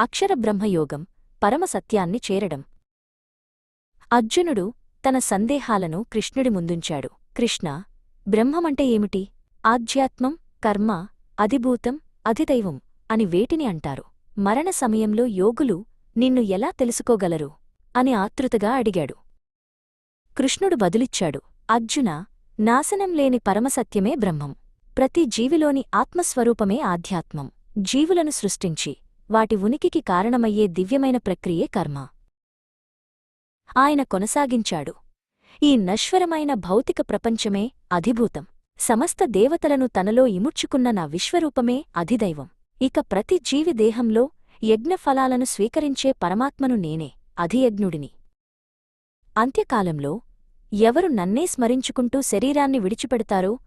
అక్షర బ్రహ్మయోగం పరమసత్యాన్ని చేరడం. అర్జునుడు తన సందేహాలను కృష్ణుడి ముందుంచాడు. కృష్ణ బ్రహ్మమంటే ఏమిటి? ఆధ్యాత్మం కర్మ అధిభూతం అధిదైవం అని వేటిని అంటారు? మరణ సమయంలో యోగులు నిన్ను ఎలా తెలుసుకోగలరు? అని ఆతృతగా అడిగాడు. కృష్ణుడు బదులిచ్చాడు. అర్జున నాశనం లేని పరమసత్యమే బ్రహ్మం. ప్రతి జీవిలోని ఆత్మస్వరూపమే ఆధ్యాత్మం. జీవులను సృష్టించి వాటి ఉనికికి కారణమయ్యే దివ్యమైన ప్రక్రియే కర్మ. ఆయన కొనసాగించాడు. ఈ నశ్వరమైన భౌతిక ప్రపంచమే అధిభూతం. సమస్త దేవతలను తనలో ఇముడ్చుకున్న నా విశ్వరూపమే అధిదైవం. ఇక ప్రతి జీవి దేహంలో యజ్ఞఫలాలను స్వీకరించే పరమాత్మను నేనే అధియజ్ఞుడిని. అంత్యకాలంలో ఎవరు నన్నే స్మరించుకుంటూ శరీరాన్ని విడిచిపెడతారో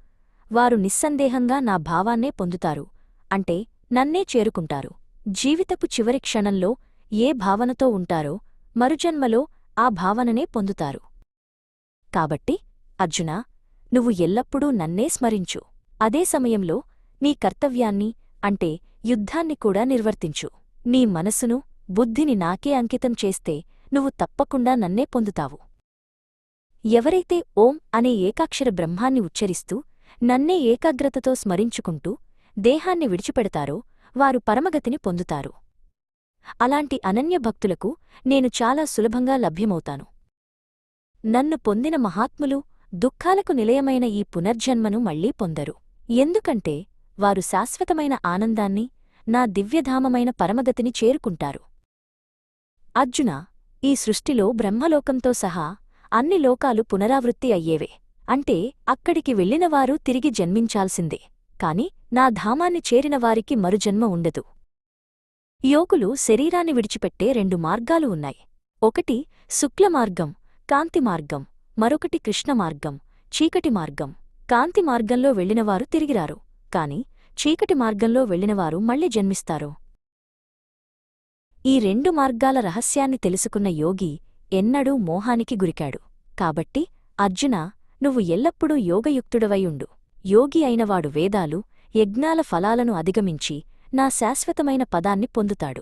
వారు నిస్సందేహంగా నా భావాన్నే పొందుతారు అంటే నన్నే చేరుకుంటారు. జీవితపు చివరి క్షణంలో ఏ భావనతో ఉంటారో మరుజన్మలో ఆ భావననే పొందుతారు. కాబట్టి అర్జునా నువ్వు ఎల్లప్పుడూ నన్నే స్మరించు. అదే సమయంలో నీ కర్తవ్యాన్ని అంటే యుద్ధాన్ని కూడా నిర్వర్తించు. నీ మనసును బుద్ధిని నాకే అంకితం చేస్తే నువ్వు తప్పకుండా నన్నే పొందుతావు. ఎవరైతే ఓం అనే ఏకాక్షర బ్రహ్మాన్ని ఉచ్చరిస్తూ నన్నే ఏకాగ్రతతో స్మరించుకుంటూ దేహాన్ని విడిచిపెడతారో వారు పరమగతిని పొందుతారు. అలాంటి అనన్య భక్తులకు నేను చాలా సులభంగా లభ్యమవుతాను. నన్ను పొందిన మహాత్ములు దుఃఖాలకు నిలయమైన ఈ పునర్జన్మను మళ్ళీ పొందరు. ఎందుకంటే వారు శాశ్వతమైన ఆనందాన్ని నా దివ్యధామమైన పరమగతిని చేరుకుంటారు. అర్జున ఈ సృష్టిలో బ్రహ్మలోకంతో సహా అన్ని లోకాలు పునరావృత్తి అయ్యేవే. అంటే అక్కడికి వెళ్ళినవారు తిరిగి జన్మించాల్సిందే. కాని నా ధామాన్ని చేరినవారికి మరుజన్మ ఉండదు. యోగులు శరీరాన్ని విడిచిపెట్టే రెండు మార్గాలు ఉన్నాయి. ఒకటి శుక్లమార్గం కాంతి మార్గం మరొకటి కృష్ణ మార్గం చీకటి మార్గం. కాంతి మార్గంలో వెళ్ళినవారు తిరిగిరారు కాని చీకటి మార్గంలో వెళ్ళినవారు మళ్ళీ జన్మిస్తారు. ఈ రెండు మార్గాల రహస్యాన్ని తెలుసుకున్న యోగి ఎన్నడూ మోహానికి గురికాడు. కాబట్టి అర్జున నువ్వు ఎల్లప్పుడూ యోగయుక్తుడవైయుండు యోగి అయినవాడు వేదాలు యజ్ఞాల ఫలాలను అధిగమించి నా శాశ్వతమైన పదాన్ని పొందుతాడు.